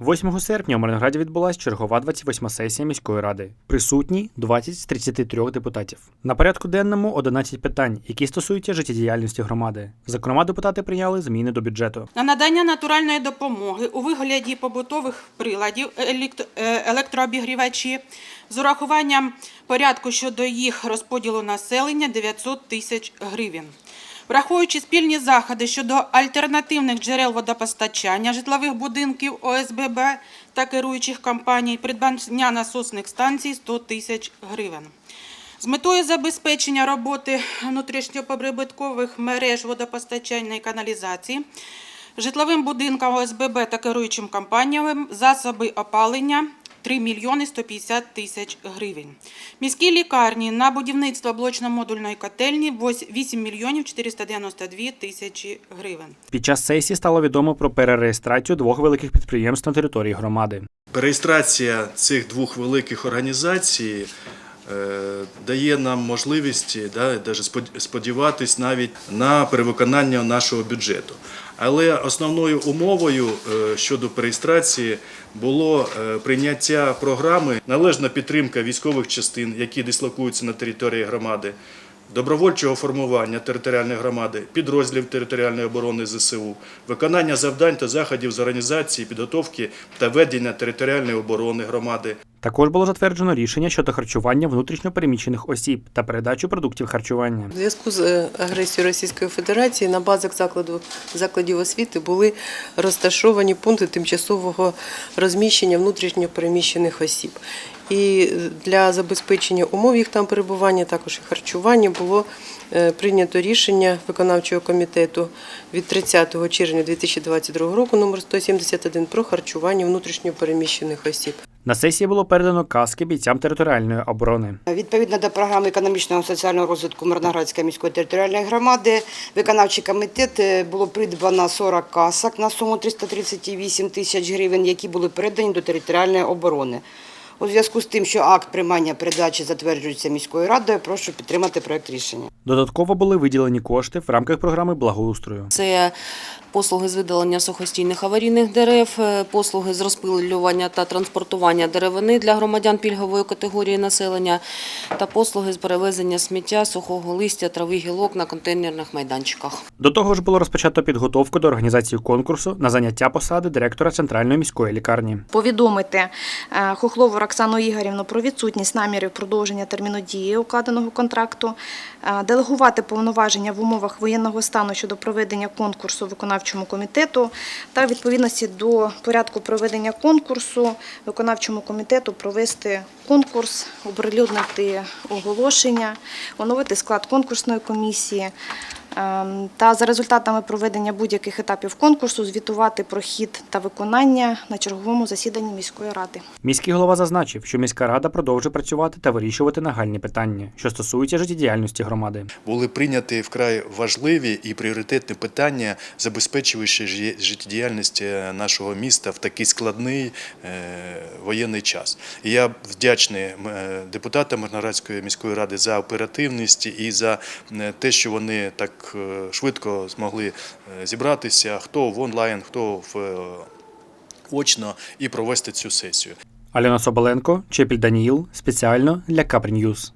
8 серпня у Мирнограді відбулася чергова 28 сесія міської ради. Присутні 20 з 33 депутатів. На порядку денному 11 питань, які стосуються життєдіяльності громади. Зокрема, депутати прийняли зміни до бюджету. На надання натуральної допомоги у вигляді побутових приладів е, електрообігрівачі з урахуванням порядку щодо їх розподілу населення 900 тисяч гривень. Враховуючи спільні заходи щодо альтернативних джерел водопостачання житлових будинків ОСББ та керуючих компаній, придбання насосних станцій 100 тисяч гривень. З метою забезпечення роботи внутрішньоприбуткових мереж водопостачання і каналізації, житловим будинкам ОСББ та керуючим компаніям засоби опалення 3 мільйони 150 тисяч гривень. Міській лікарні на будівництво блочно-модульної котельні 8 мільйонів 492 тисячі гривень. Під час сесії стало відомо про перереєстрацію двох великих підприємств на території громади. Реєстрація цих двох великих організацій е, дає нам можливість да, сподіватись навіть на перевиконання нашого бюджету. Але основною умовою е, щодо переєстрації було е, прийняття програми належна підтримка військових частин, які дислокуються на території громади, добровольчого формування територіальної громади, підрозділів територіальної оборони ЗСУ, виконання завдань та заходів з організації, підготовки та ведення територіальної оборони громади, Також було затверджено рішення щодо харчування внутрішньопереміщених осіб та передачу продуктів харчування. У зв'язку з е, агресією Російської Федерації на базах закладу, закладів освіти були розташовані пункти тимчасового розміщення внутрішньопереміщених осіб. І для забезпечення умов їх там перебування, також і харчування, було е, прийнято рішення виконавчого комітету від 30 червня 2022 року номер 171 про харчування внутрішньопереміщених осіб. На сесії було передано каски бійцям територіальної оборони. Відповідно до програми економічного соціального розвитку Мирноградської міської територіальної громади, виконавчий комітет е, було придбано 40 касок на суму 338 тисяч гривень, які були передані до територіальної оборони. У зв'язку з тим, що акт приймання передачі затверджується міською радою, прошу підтримати проект рішення. Додатково були виділені кошти в рамках програми благоустрою. Це послуги з видалення сухостійних аварійних дерев, е, послуги з розпилювання та транспортування деревини для громадян пільгової категорії населення та послуги з перевезення сміття, сухого листя, трави, гілок на контейнерних майданчиках. До того ж було розпочато підготовку до організації конкурсу на заняття посади директора центральної міської лікарні. повідомити е, Хохлову Роксану Ігорівну про відсутність намірів продовження терміну дії укладеного контракту, е, делегувати повноваження в умовах воєнного стану щодо проведення конкурсу виконавчому комітету та відповідності до порядку проведення конкурсу виконавчому комітету провести конкурс, оприлюднити оголошення, оновити склад конкурсної комісії. Ем, Та за результатами проведення будь-яких етапів конкурсу звітувати про хід та виконання на черговому засіданні міської ради. Міський голова зазначив, що міська рада продовжує працювати та вирішувати нагальні питання, що стосуються життєдіяльності громади. були прийняті вкрай важливі і пріоритетні питання, забезпечуючи життєдіяльність е, нашого міста в такий складний е, воєнний час. І я вдячний е, депутатам Мирноградської міської ради за оперативність і за те, що вони так е, швидко змогли е, зібратися, хто в онлайн, хто в е, очно, і провести цю сесію. Альона Соболенко, Чепіль Даніїл, спеціально для Капрі Ньюз.